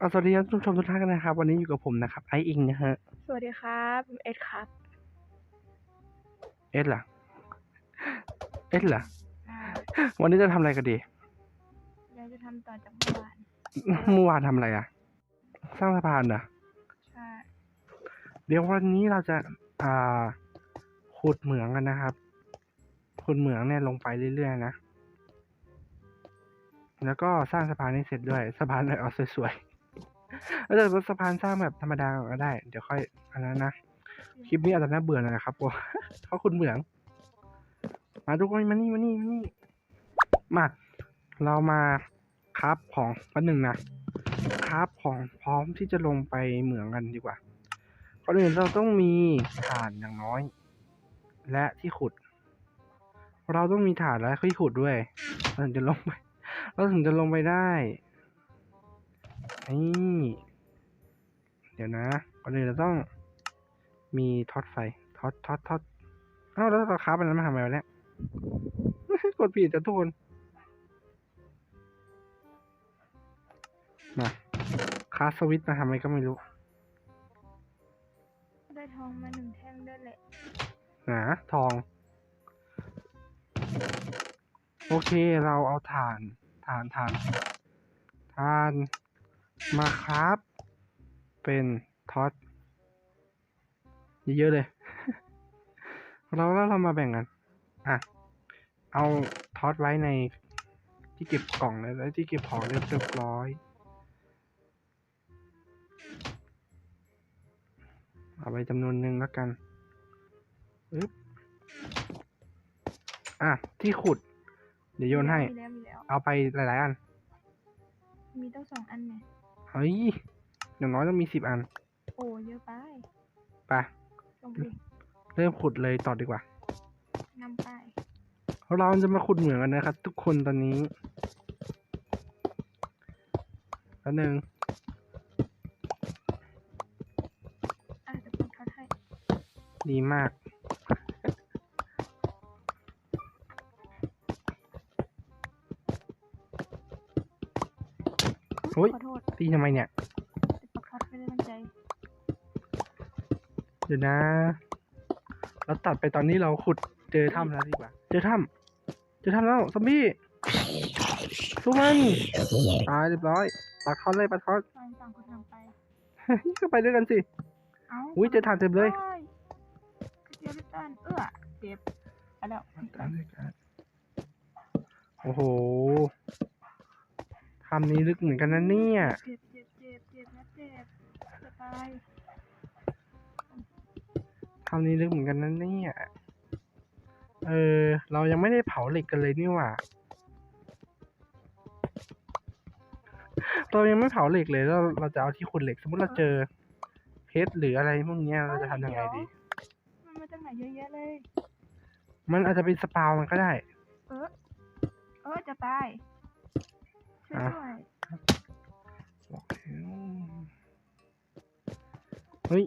อ่าสวัสดีครับทุกผู้ชมทุกท่านกันนะครับ วันนี้อยู่กับผมนะครับไออิงนะฮะ สวัสดีครับผมเอ็ดครับ เอสล่ะ เอสล่ะอ่าวันนี้จะทำอะไรกันดีเราจะทำต่อจากเมื่อวาน เมื่อวานทำอะไรอะ สร้างสะพานเหรอใช่ เดี๋ยววันนี้เราจะอ่าขุดเหมืองกันนะครับขุดเหมืองเนี่ยลงไปเรื่อยๆนะ แล้วก็สร้างสะพานให้เสร็จด้วยสะพานเลยเอาสวยๆ แล้วแต่สะพานสร้างแบบธรรมดาก็ได้ เดี๋ยวค่อยอันนั้นนะ คลิปนี้อาจจะน่าเบื่อหน่อยนะครับผมเพราะคุณเหมือง มาทุกคนมานี่มานี่มานี่ มา เรามาคราฟของปันหนึ่งนะคราฟของพร้อมที่จะลงไปเหมืองกันดีกว่าก่อนอื่นเราต้องมีถ่านอย่างน้อย และที่ขุด เราต้องมีถ่านและที่ขุดด้วยเราถึงจะลงไป เราถึงจะลงไปได้ นี่เดี๋ยวนะก่อนอื่นเราต้องมีท็อตไฟท็อตท็อตท็อตเอ้าแล้วเราคราฟอันนั้นมาทำไมวะเนี่ยกดผิดจะทุกคนมาคาสวิตช์มาทำอะไรก็ไม่รู้ ได้ทองมาหนึ่งแท่งด้วยแหละหนาทอง โอเคเราเอาถ่านถ่านถ่านถ่าน มาครับ เป็นท็อตเยอะๆเลย เราแล้วเรามาแบ่งกัน อะ เอาท็อตไว้ในที่เก็บกล่องเลยแล้วที่เก็บของเรียบร้อย เอาไปจำนวนหนึ่งแล้วกันอึ๊บอะ ที่ขุด เดี๋ยวโยนให้ มีแล้วมีแล้ว เอาไปหลายๆอัน มีตั้งสองอันเนี่ย เฮ้ยอย่างน้อยต้องมีสิบอันโอ้เยอะไปไปลงไปดิเริ่มขุดเลยต่อดีกว่านำไปเราจะมาขุดเหมืองกันนะครับ ทุกคนตอนนี้แล้วหนึ่งอะเดี๋ยวผมทอดให้ดีมาก อ้ยขอโทษตีทำไมเนี่ยแต่ปักทอดไม่ได้ตั้งใจ เดี๋ยวนะ เราตัดไปตอนนี้เราขุดเจอถ้ำแล้วดีกว่า เจอถ้ำเจอถ้ำแล้วซอมบี้สู้มันตายเรียบร้อยปักคอนเลยปักคอนตอนต่างคนต่างไป ก็ไปด้วยกันสิ เอ้าอุ้ยเจอถ่านเต็มเลยโอ้ยเจอลิตันเอื้อเจ็บไปแล้ว โอ้โห ถ้ำนี้ลึกเหมือนกันนะเนี่ย เจ็บเจ็บเจ็บเจ็บนะเจ็บจะตายถ้ำนี้ลึกเหมือนกันนะเนี่ย เออ เรายังไม่ได้เผาเหล็กกันเลยนี่หว่า เรายังไม่เผาเหล็กเลยแล้วเราจะเอาที่ขุดเหล็ก สมมติเราเจอเพชรหรืออะไรพวกเนี้ยเราจะทำยังไงดี มันมาจากไหนเยอะแยะเลย มันอาจจะเป็นสปาวมันก็ได้ เออ เออจะตาย ช่วยอะด้วยเฮ้ย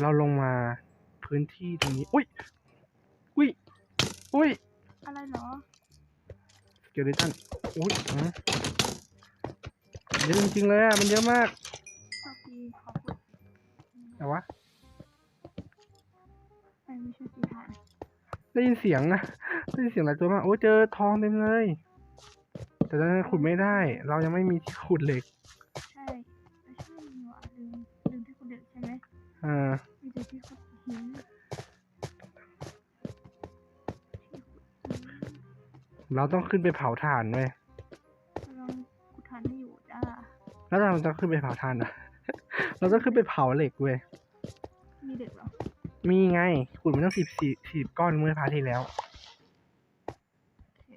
เราลงมาพื้นที่ตรงนี้ อุ้ย อุ้ย อุ้ย อะไรเหรอสเกเลตันอุ้ยอืมเยอะจริงๆเลยอะ มันเยอะมากขอบคุณขอบคุณแต่วะไม่ไม่ช่วยสีทานได้ยินเสียงนะได้ยินเสียงหลายตัวมาก โอ้ยเจอทองเต็มเลย แต่ตอนนั้นขุดไม่ได้ เรายังไม่มีที่ขุดเหล็ก ใช่ไม่ใช่มีหว่าลืมลืมที่คุณเด็กใช่ไหมอ่ามีแต่ที่คุณหินที่ขุดหินเราต้องขึ้นไปเผาถ่านเว้ยกำลังกุทานให้อยู่จ้าแล้วเราจะขึ้นไปเผาถ่านอะ เราต้องขึ้นไปเผาเหล็กเว้ยมีเด็กเหรอ มีไงขุดมาตั้งสิบสี่สิบก้อนเมื่อพาร์ทที่แล้ว โอเค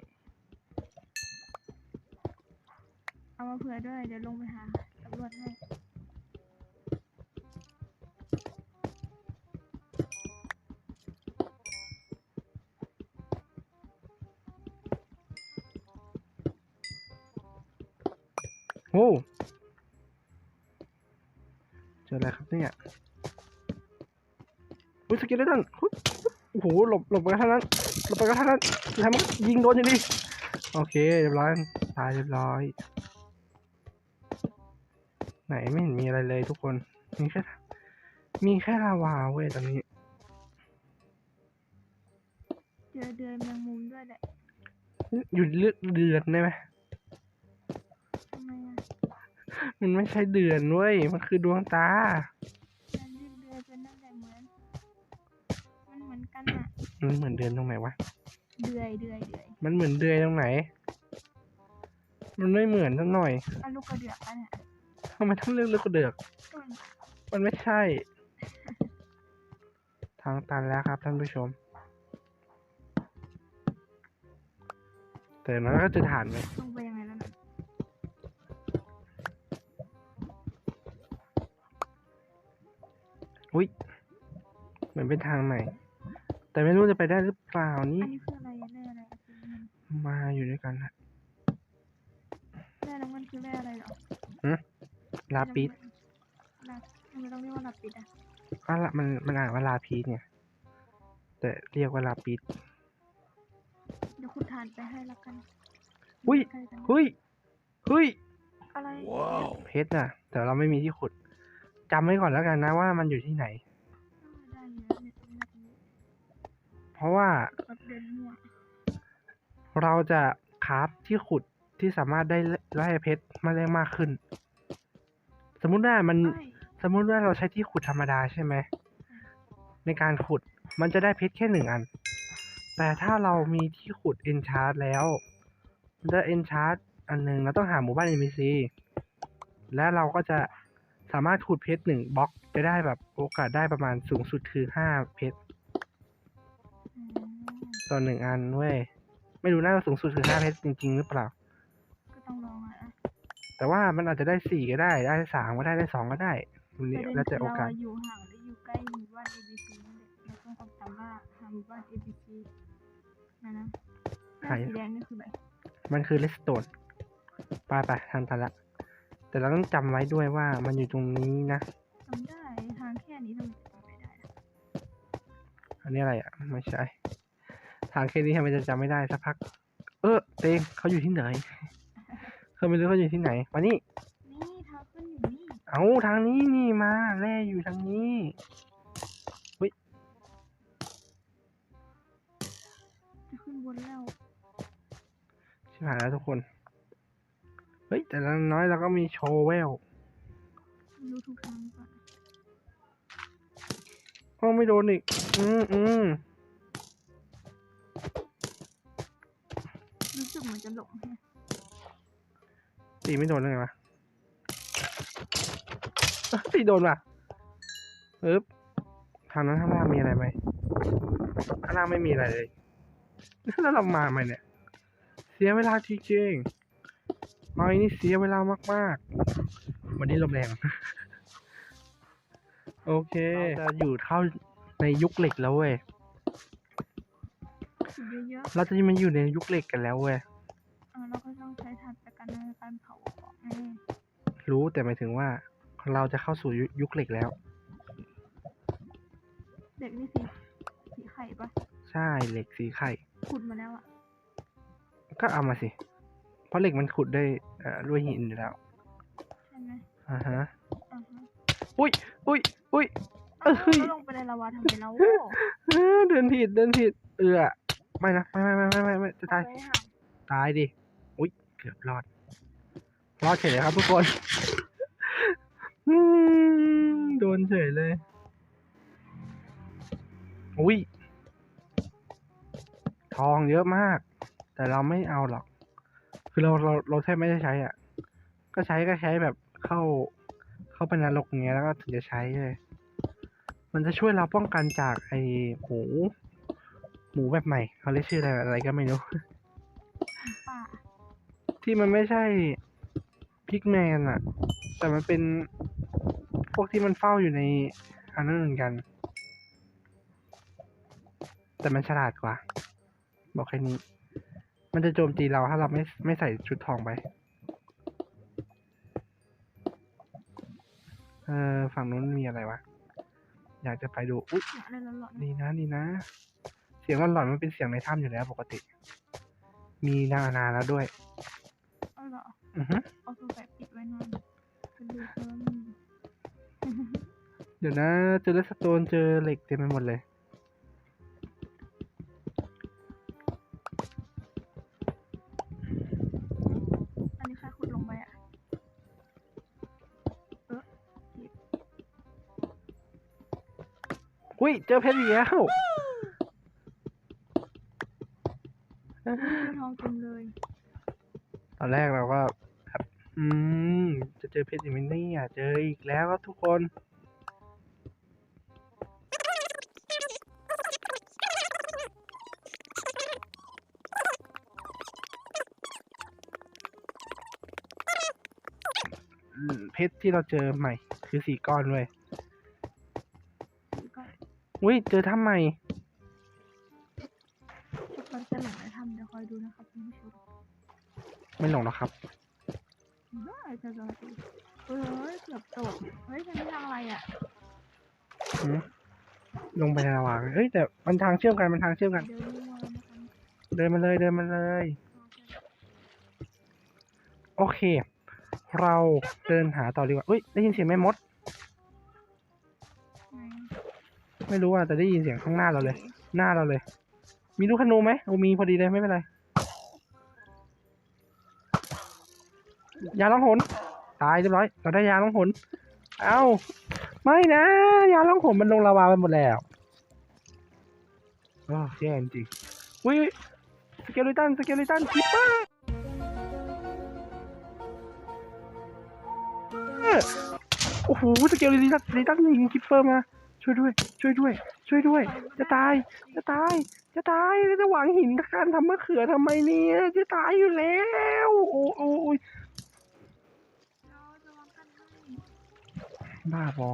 เอามาเผื่อด้วย เดี๋ยวลงไปหาตำรวจให้โอ้เจออะไรครับเนี่ยอุ้ยสกิลเลตันโอ้โหหลบหลบไปกระทันนั้นหลบไปกระทันนั้นทำมันยิงโดนอย่างดีโอเคเรียบร้อยตายเรียบร้อย ไหนไม่เห็นมีอะไรเลยทุกคน มีแค่ มีแค่ลาวาเว้ยตอนนี้ เจอเดือยแมงมุมด้วยแหละอยู่เลือกเดือนได้ไหมทำไมอะมันไม่ใช่เดือนเว้ย มันคือดวงตาฉันเรียกเดือยเป็นนั่นแหละเหมือน มันเหมือนกันอะ มันเหมือนเดือนตรงไหนวะ เดือยเดือยเดือยมันเหมือนเดือนตรงไหน มันไม่เหมือนสักหน่อย อันลูกกระเดือกอันเนี่ยทำไมต้องเลือกเลือกกระเดือกก็มันมันไม่ใช่ ทางตันแล้วครับท่านผู้ชม แต่มันก็จะฐานไหมลงไปยังไงแล้วนะอุ้ยเหมือนเป็นทางใหม่ แต่ไม่รู้จะไปได้หรือเปล่าอันนี่นี้คืออะไรอะแร่อะไรอะคือมันมาอยู่ด้วยกันนะแร่น้ำมันคือแร่อะไรเหรอ ลาปิสลาทำไมต้องเรียกว่าลาปิดอะก็ละมันมันอ่านว่าลาพีสเนี่ย แต่เรียกว่าลาปิสเดี๋ยวคุณทานไปให้แล้วกันอุ้ยใกล้กันเฮ้ยเฮ้ยอะไรเพชรน่ะ แต่เราไม่มีที่ขุดจำไว้ก่อนแล้วกันนะว่ามันอยู่ที่ไหนเออได้อยู่แล้วเนี่ยตรงนี้ตรงนี้เพราะว่าแบบเดินมั่วเราจะคราฟที่ขุดที่สามารถได้ไล่เพชรมาได้มากขึ้น สมมุติว่ามันไม่สมมุติว่าเราใช้ที่ขุดธรรมดาใช่ไหมในการขุดมันจะได้เพชรแค่หนึ่งอัน แต่ถ้าเรามีที่ขุดเอนชาร์แล้วแล้วเอนชาร์อันหนึ่งเราต้องหาหมู่บ้าน NPC และเราก็จะสามารถขุดเพชรหนึ่งบล็อกจะได้แบบโอกาสได้ประมาณสูงสุดคือห้าเพชรอืมต่อหนึ่งอันเว้ยไม่รู้น่าจะสูงสุดคือห้าเพชรจริง ๆ หรือเปล่า แต่ว่ามันอาจจะได้สี่ก็ได้ได้สามก็ได้ได้สองก็ได้มันประเนี่ยเด็นแล้วคืแต่อโอเรากาสอะอยู่ห่างหรืออยู่ใกล้หมู่บ้าน ABC นั่นแหละเราต้องเอาตามว่าหาหมู่บ้าน ABC นะนะแร่หายสีแดงนี่คืออะไรมันคือเลสโตนไปไปทำทันละ แต่เราต้องจำไว้ด้วยว่ามันอยู่ตรงนี้นะ จำได้ทางแค่นี้ทำไมจำไม่ได้อะอันนี้อะไรอะ ไม่ใช่ ทางแค่นี้ทำไมจะจำไม่ได้สักพัก เออเตงเขาอยู่ที่ไหน เขาไม่รู้เขาอยู่ที่ไหน มานี่ นี่ทางขึ้นอยู่นี่เอาทางนี้นี่มาแร่อยู่ทางนี้จะขึ้นบนแล้วชิบหายแล้วทุกคน เฮ้ย แต่ละน้อยเราก็มีโชว์เวลไม่รู้ทุกทางก่อนก็ไม่โดนอีก อืมอืมรู้สึกเหมือนจะหลงแฮะ ตีไม่โดนได้ไงวะเอ้ยตีโดนว่ะปึ๊บทางนั้นข้างล่างมีอะไรไหมข้างล่างไม่มีอะไรเลย แล้วเรามาไหมเนี่ย เสียเวลาจริงๆเอาไอ้นี่เสียเวลามากๆ วันนี้ลมแรง โอเคเราจะอยู่เข้าในยุคเหล็กแล้วเว้ยขุดเยอะเราจะมาอยู่ในยุคเหล็กกันแล้วเว้ยๆเออเราก็ต้องใช้ถ่านป ระกันในการเผาของไงรู้แต่หมายถึงว่าเราจะเข้าสู่ยุยุคเหล็กแล้ว เด็กนี่สีสีไข่ปะใช่เหล็กสีไข่ ขุดมาแล้วอะ ก็เอามาสิ เพราะเหล็กมันขุดได้เอ่อด้วยหินอยู่แล้วใช่ไหมอ่าฮะอ่าฮะอุ้ยอุ้ยอุ้ย เอ้เอ้ายก็ลงไปในลาวาทำไมเราเออเดินผิดเดินผิด เอือไม่นะไม่ไม่ไม่ไม่ไม่ไม่จะตายไปห่างตายดิอุ้ยเกือบรอด รอดเฉยเลยครับทุกคนอืมโดนเฉยเลย อุ้ย ทองเยอะมาก แต่เราไม่เอาหรอก คือเราเราเราแทบไม่ได้ใช้อะ ก็ใช้ก็ใช้แบบเข้า เข้าไปนรกอย่างเงี้ยแล้วก็ถึงจะใช้เลย มันจะช่วยเราป้องกันจากไอหมู หมูแบบใหม่เขาเรียกชื่ออะไรอะไรก็ไม่รู้ป่าที่มันไม่ใช่ พิกแมนอะแต่มันเป็นพวกที่มันเฝ้าอยู่ในอันนั้นเหมือนกัน แต่มันฉลาดกว่า บอกแค่นี้ มันจะโจมตีเราถ้าเราไม่ไม่ใส่ชุดทองไป เออฝั่งนู้นมีอะไรวะ อยากจะไปดู อุ๊ยเสียงอะไรหลอนๆดีนะดีนะ เสียงหลอนๆมันเป็นเสียงในถ้ำอยู่แล้วปกติ มีนานานแล้วด้วยเออเหร ออือฮึเอาตัวแบบปิดไว้นอนเป็นดูเพิ่มเดี๋ยวนะเจอเลสโตนเจอเหล็กเต็มไปหมดเลย อันนี้ใครขุดลงไปอะอุ้ยเจอเพชรอีกแล้วเจอทองเต็มเลย ตอนแรกเราก็แบบ อืม จะเจอเพชรอีกไหมเนี่ยเจออีกแล้วครับทุกคนอืมเพชรที่เราเจอใหม่ คือสี่ก้อนเว้ยก็อุ้ยเจอถ้ำใหม่ทุกคนจะหลงในถ้ำเดี๋ยวคอยดูนะครับคุณผู้ชมไม่หลงหรอกครับ ลงไปในระหว่างเอ้ยแต่มันทางเชื่อมกันมันทางเชื่อมกัน เดินมั่วๆนะคะเดินมาเลยเดินมาเลย โอเค เราเดินหาต่อดีกว่าอุ้ยได้ยินเสียงแม่มด ไม่รู้อะแต่ได้ยินเสียงข้างหน้าเราเลย หน้าเราเลย มีลูกธนูไหมโอ้มีพอดีเลยไม่เป็นไรยาล่องหนตายเรียบร้อยเราได้ยาล่องหนเอ้า ไม่นะ ยาล่องหนมันลงลาวาไปหมดแล้วโอ้แย่จริงๆอุ้ยสเกลิตันสเกลิตันคิปเปอร์โอ้โหสเกลิตันสเกลิตันยิงคิปเปอร์มา ช่วยด้วย ช่วยด้วย ช่วยด้วย จะตาย จะตาย จะตายแล้วจะหวังหินการทำมะเขือทำไมเนี่ย จะตายอยู่แล้ว โอ้โอ้ บ้าบอ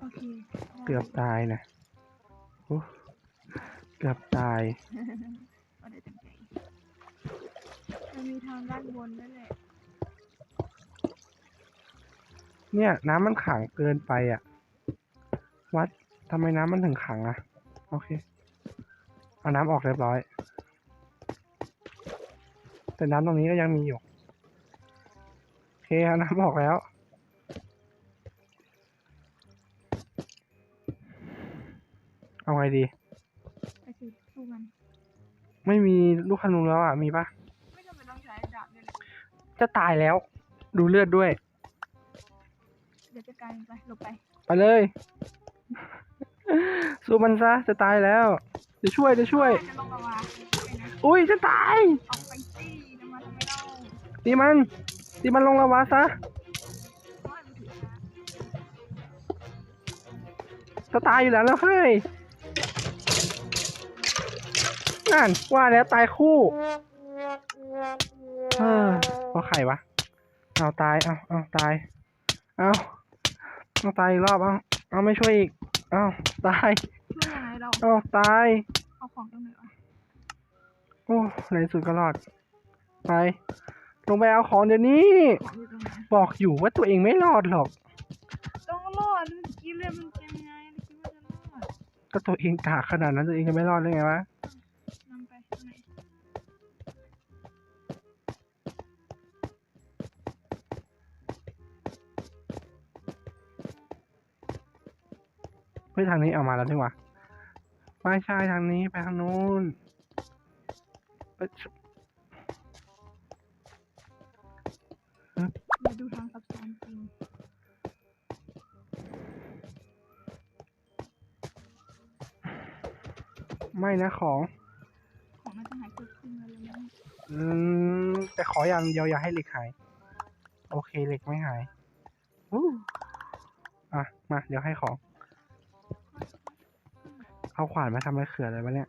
โอเคเกือบตายนะโอ้เกือบตาย เอาได้ตั้งใจมันมีทางด้านบนนั่นแหละเนี่ย น้ำมันขังเกินไปอะ วัดทำไมน้ำมันถึงขังอะ โอเค เอาน้ำออกเรียบร้อย แต่น้ำตรงนี้ก็ยังมีอยู่โอ เคเอาน้ำออกแล้ว เอาไงดี ไปสิสู้มัน ไม่มีลูกขนุนแล้วอะ มีปะไม่จำเป็นต้องใช้ดาบด้วยแหละจะตายแล้ว ดูเลือดด้วย เดี๋ยวจะกลายไปหลบไป ไปเลย สู้มันซะ จะตายแล้วเดี๋ยวช่วยเดี๋ยวช่วย จะลงมาวาไปนะอุ้ย จะตาย ออกไปสิจะมาทำไมเล่าตีมัน ตีมันลงละวะซะเพราะมันถือนะจะตายอยู่แล้วแล้วเฮ้ยนั่นว่าแล้วตายคู่เออเพราะใครวะ เอาตาย เอาเอาตาย เอาเอาตายอีกรอบเอาเอาไม่ช่วยอีก เอาตายช่วยยังไงเราเอาตาย เอาของตรงไหนวะโอ้ในที่สุดก็รอด ไป ลงไปเอาของเดี๋ยวนี้ของอยู่ตรงไหนบอกอยู่ว่าตัวเองไม่รอดหรอก ต้องรอดเมื่อกี้เรื่องมันเป็นไงคิดว่าจะรอดก็ตัวเองกากขนาดนั้นตัวเองจะไม่รอดได้ไงวะนำไปตรงไหนเฮ้ยทางนี้เอามาแล้วนี่หว่าไม่ใช่ทางนี้ไปทางนู้น ไม่นะของ ของน่าจะหายเกิดขึ้นมาเลยนะอืมแต่ขออย่างเดียวอย่าให้เหล็กหาย โอเคเหล็กไม่หายอู้อะ มา เดี๋ยวให้ของ เอาขวานมาทำอะไรเขื่ออะไรวะเนี่ย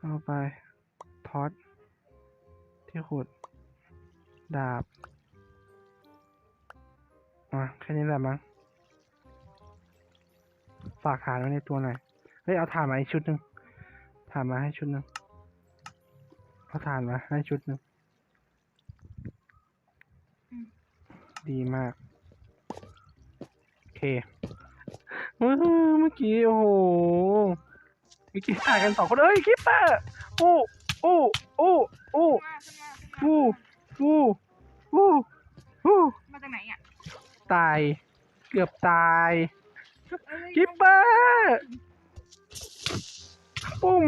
เอาไป ทอด ที่ขุด ดาบ อะ แค่นี้แหละมั้ง ฝากฐานไว้ในตัวหน่อยเฮ้ยเอาถ่านมาอีกชุดหนึ่งถ่านมาให้ชุดหนึ่งเอาถ่านมาให้ชุดหนึ่งดีมาก โอเคเมื่อเมื่อกี้ โอ้โหเมื่อกี้ถ่ายกันสองคนเอ้ยคิปเปอร์โอ้โอ้อู้อู้อู้มาขึ้นมาขึ้นมาอู้อู้อู้อู้มาจากไหนอะ ตาย เกือบตายเอ้ย กิปเปอร์ปุ้ม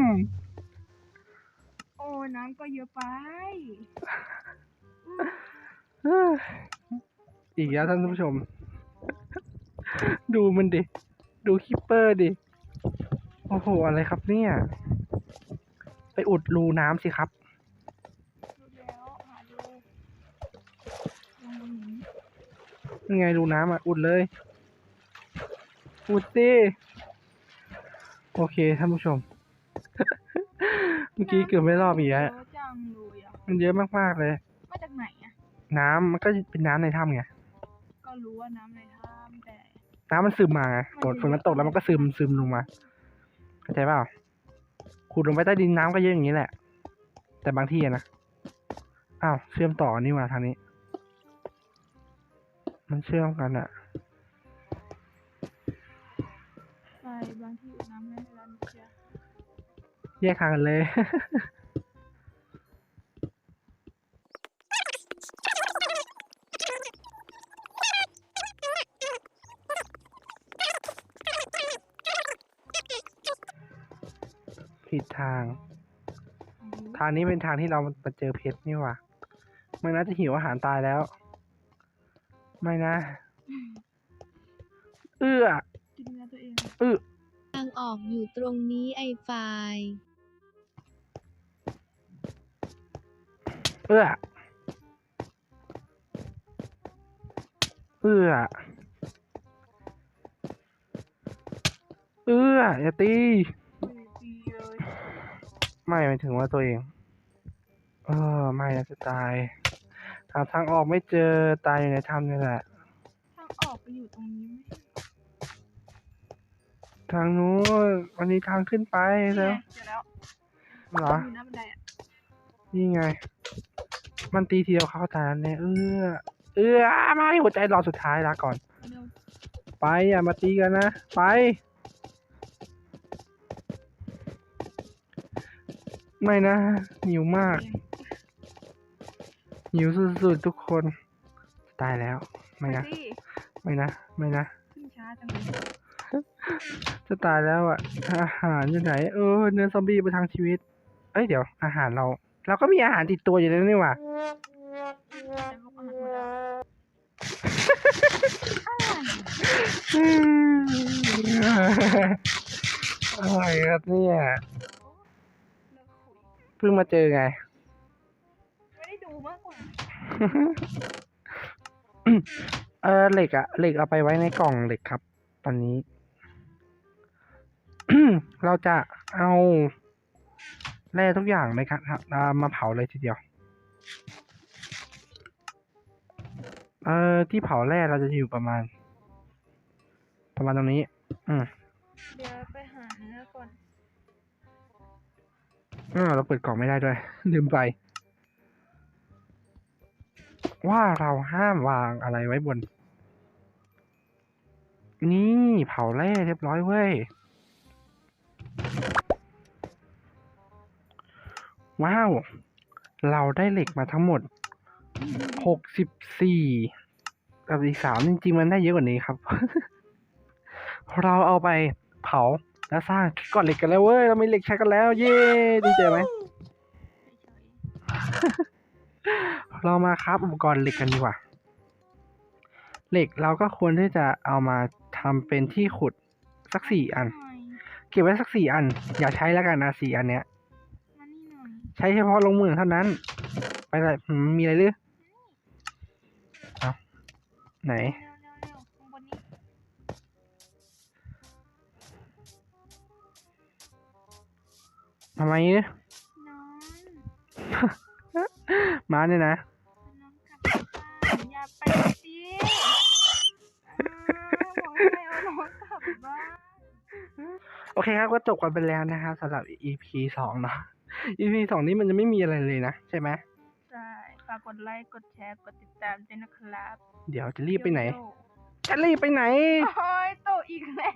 โอ้น้ำก็เยอะไปเอ้ยอีกแล้วท่านผู้ชม ดูมันดิ ดูคิปเปอร์ดิ โอ้โห อะไรครับเนี่ย ไปอุดรูน้ำสิครับดูแล้วหาดูลงมาหนียังไงรูน้ำอะ อุดเลย อุดสิโอเคท่านผู้ชม เมื่อกี้เกือบไม่รอบอีกแล้วเยอะจังเลยอะมันเยอะมากๆเลย มาจากไหนอะน้ำมันก็เป็นน้ำในถ้ำไงก็รู้ว่าน้ำในถ้ำแต่ น้ำมันซึมมาไงฝนฝนมันตกแล้วมันก็ซึมซึมลงมาเข้าใจเปล่าขุดลงไปใต้ดินน้ำก็เยอะอย่างนี้แหละ แต่บางที่อะนะอ้าวเชื่อมต่อนี่มาทางนี้ มันเชื่อมกันอะ ที่น้ำไม่ได้แล้วนะเชียแยกทางกันเลย ผิดทาง ทางนี้เป็นทางที่เรามาเจอเพชรนี่หว่าไม่น่าจะหิวอาหารตายแล้ว ไม่นะ เอื้อกินเนื้อตัวเอง เอื้อทาง ออกอยู่ตรงนี้ไอไฟล์เอื้อ เอื้อ เอื้ออย่าตีอุ้ยดีเลยไม่หมายถึงว่าตัวเอง เออ ไม่นะจะตายหาทางออกไม่เจอตายอยู่ในถ้ำนี่แหละ ทางออกไปอยู่ตรงนี้ไม่ใช่ ทางนู้นวันนี้ทางขึ้นไปนี่แล้วไงเจอแล้วเหรออยู่หน้าบันไดอะนี่ไง มันตีทีเดียวเข้าตายแล้วเนี่ยเอื้อเอื้อไม่หัวใจรอสุดท้ายละก่อน เร็วไปอย่ามาตีกันนะ ไป ไม่นะหิวมากเองหิวสุดๆทุกคน ตายแล้ว ไม่นะไปสิไม่นะ ไม่นะ ขึ้นช้าจังเลย จะตายแล้วอะ อาหารอยู่ไหน เออ เนื้อซอมบี้ประทังชีวิต เอ้ยเดี๋ยว อาหารเรา เราก็มีอาหารติดตัวอยู่แล้วนี่หว่าแต่พวกอาหารหมดแล้วอะไรอะไรครับเนี่ยเลิกคุยเพิ่งมาเจอไง ไม่ได้ดูมากกว่า เออเหล็กอะเหล็กเอาไปไว้ในกล่องเหล็กครับ ตอนนี้ เราจะเอาแร่ทุกอย่างเลยครับเอามาเผาเลยทีเดียว เออที่เผาแร่เราจะอยู่ประมาณ ประมาณตรงนี้ อืมเดี๋ยวไปหาเนื้อก่อนอ่าเราเปิดกล่องไม่ได้ด้วย ลืมไป ว่าเราห้ามวางอะไรไว้บน นี่เผาแร่เรียบร้อยเว้ย ว้าว เราได้เหล็กมาทั้งหมด หกสิบสี่กับอีกสามจริงๆ มันได้เยอะกว่านี้ครับ เราเอาไปเผาแล้วสร้างก้อนเหล็กกันแล้วเว้ย เรามีเหล็กใช้กันแล้ว เย้ดีใจไหม เรามาครับอุปกรณ์เหล็กกันดีกว่า เหล็กเราก็ควรที่จะเอามาทำเป็นที่ขุดสักสี่อัน เก็บไว้สักสี่อัน อย่าใช้แล้วกันนะสี่อันเนี้ย มานี่หน่อยใช้เฉพาะลงมือเท่านั้น ไปเลยหืมมีอะไรหรือเอาไหน เร็วเร็วเร็วข้างบนนี้ทำไมเนี่ยน้องมาเนี่ยนะ น้องกลับบ้านอย่าไปสิอ้าวบอกให้เอาน้องกลับบ้าน โอเคครับก็จบกันไปแล้วนะครับสำหรับ EP สองเนาะ EP สองนี้มันจะไม่มีอะไรเลยนะ ใช่ไหมใช่ฝากกดไลค์กดแชร์กดติดตามด้วยนะครับ เดี๋ยวจะรีบไปไหนโยโย่จะรีบไปไหน โอ้ยโตอีกแล้ว